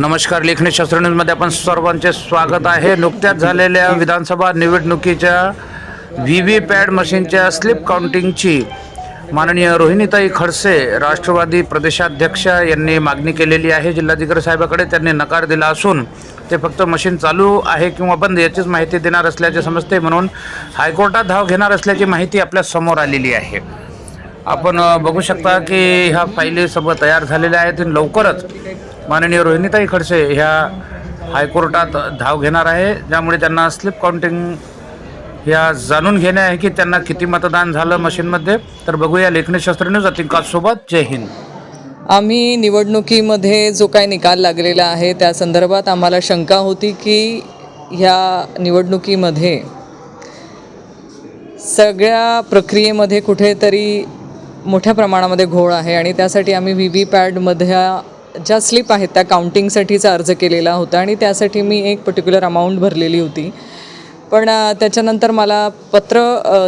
नमस्कार लेखणी न्यूजमध्ये आपण सर्वांचे स्वागत आहे. नुकत्याच झालेल्या विधानसभा निवडणुकीच्या व्ही व्ही पॅड मशीनच्या स्लिप काउंटिंगची माननीय रोहिणीताई खडसे राष्ट्रवादी प्रदेशाध्यक्ष यांनी मागणी केलेली आहे. जिल्हाधिकारी साहेबाकडे त्यांनी नकार दिला असून ते फक्त मशीन चालू आहे किंवा बंद याचीच माहिती देणार असल्याचे समजते. म्हणून हायकोर्टात धाव घेणार असल्याची माहिती आपल्यासमोर आलेली आहे. आपण बघू शकता की ह्या फायली सर्व तयार झालेल्या आहेत. लवकरच माननीय रोहिणीताई खडसे ह्या हायकोर्टात धाव घेणार आहे ज्यामुळे त्यांना स्लिप काउंटिंग ह्या जाणून घेणे आहे की त्यांना किती मतदान झालं मशीनमध्ये. तर बघूया लेखनीशास्त्र न्यूज अतिकासोबत. जय हिंद. आम्ही निवडणुकीमध्ये जो काही निकाल लागलेला आहे त्या संदर्भात आम्हाला शंका होती की ह्या निवडणुकीमध्ये सगळ्या प्रक्रियेमध्ये कुठेतरी मोठ्या प्रमाणामध्ये घोळ आहे आणि त्यासाठी आम्ही व्ही व्ही पॅडमधल्या ज्या स्लिप आहेत त्या काउंटिंगसाठीचा अर्ज केलेला होता आणि त्यासाठी मी एक पर्टिक्युलर अमाऊंट भरलेली होती. पण त्याच्यानंतर मला पत्र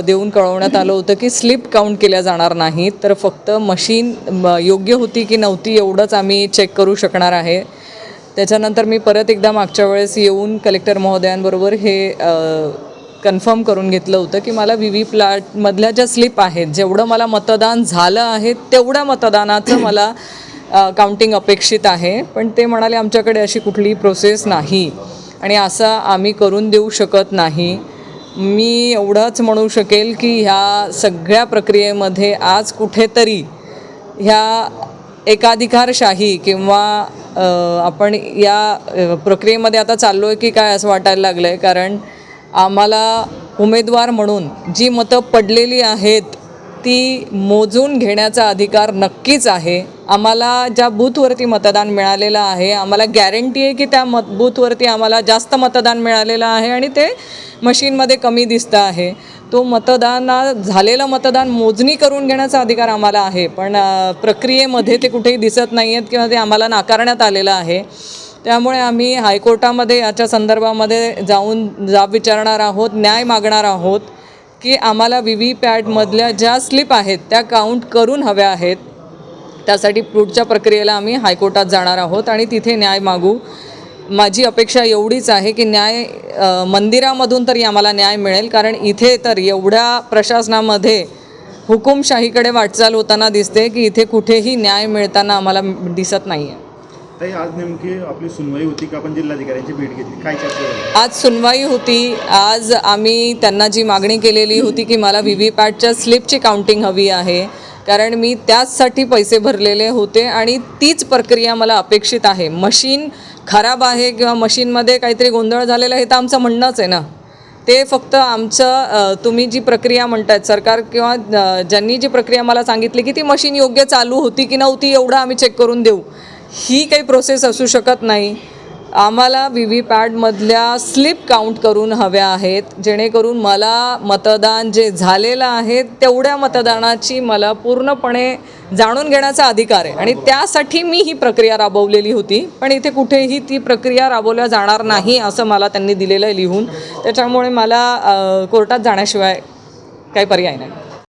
देऊन कळवण्यात आलं होतं की स्लिप काउंट केल्या जाणार नाहीत तर फक्त मशीन म, योग्य होती की नव्हती एवढंच आम्ही चेक करू शकणार आहे. त्याच्यानंतर मी परत एकदा मागच्या वेळेस येऊन कलेक्टर महोदयांबरोबर हे कन्फर्म करून घेतलं होतं की मला व्ही व्ही प्लॅटमधल्या ज्या स्लिप आहेत जेवढं मला मतदान झालं आहे तेवढ्या मतदानाचं मला काउंटिंग अपेक्षित आहे पण ते म्हणाले आमच्याकडे अशी कुठलीही प्रोसेस नाही आणि असं आम्ही करून देऊ शकत नाही. मी एवढंच म्हणू शकेल की ह्या सगळ्या प्रक्रियेमध्ये आज कुठेतरी ह्या एकाधिकारशाही किंवा आपण या प्रक्रियेमध्ये आता चाललो आहे की काय असं वाटायला लागलं आहे कारण आम्हाला उमेदवार म्हणून जी मतं पडलेली आहेत ती मोजून घेण्याचा अधिकार नक्कीच आहे. आम्हाला ज्या बूथवरती मतदान मिळालेलं आहे आम्हाला गॅरंटी आहे की त्या मत बूथवरती आम्हाला जास्त मतदान मिळालेलं आहे आणि ते मशीनमध्ये कमी दिसतं आहे. तो मतदाना झालेलं मतदान मोजणी करून घेण्याचा अधिकार आम्हाला आहे पण प्रक्रियेमध्ये ते कुठेही दिसत नाही आहेत किंवा ते आम्हाला नाकारण्यात आलेलं आहे. त्यामुळे आम्ही हायकोर्टामध्ये याच्या संदर्भामध्ये जाऊन जाब विचारणार आहोत न्याय मागणार आहोत. की आम्हाला व्ही व्ही पॅडमधल्या ज्या स्लिप आहेत त्या काउंट करून हव्या आहेत. त्यासाठी पुढच्या प्रक्रियेला आम्ही हायकोर्टात जाणार आहोत आणि तिथे न्याय मागू. माझी अपेक्षा एवढीच आहे की न्याय मंदिरामधून तरी आम्हाला न्याय मिळेल कारण इथे तर एवढ्या प्रशासनामध्ये हुकुमशाहीकडे वाटचाल होताना दिसते की इथे कुठेही न्याय मिळताना आम्हाला दिसत नाही आहे ताई आज नेमकी आपली सुनवाई होती का आपण जिल्हाधिकाऱ्यांची भेट घेतली? काय चर्चा झाली? आज सुनवाई होती. आज आम्ही त्यांना जी मागणी केलेली होती की मला व्ही व्ही पॅटच्या स्लिपची काउंटिंग हवी आहे कारण मी त्याचसाठी पैसे भरलेले होते आणि तीच प्रक्रिया मला अपेक्षित आहे. मशीन खराब आहे किंवा मशीनमध्ये काहीतरी गोंधळ झालेला आहे तर आमचं म्हणणंच आहे ना. ते फक्त आमचं तुम्ही जी प्रक्रिया म्हणतायत सरकार किंवा ज्यांनी जी प्रक्रिया मला सांगितली की ती मशीन योग्य चालू होती की नव्हती एवढं आम्ही चेक करून देऊ. ही काही प्रोसेस असू शकत नाही. आम्हाला व्ही व्ही पॅडमधल्या स्लिप काउंट करून हव्या आहेत. जेणेकरून मला मतदान जे झालेलं आहे तेवढ्या मतदानाची मला पूर्णपणे जाणून घेण्याचा अधिकार आहे. आणि त्यासाठी मी ही प्रक्रिया राबवलेली होती. पण इथे कुठेही ती प्रक्रिया राबवल्या जाणार नाही असं मला त्यांनी दिलेलं आहे लिहून. त्याच्यामुळे मला कोर्टात जाण्याशिवाय काही पर्याय नाही.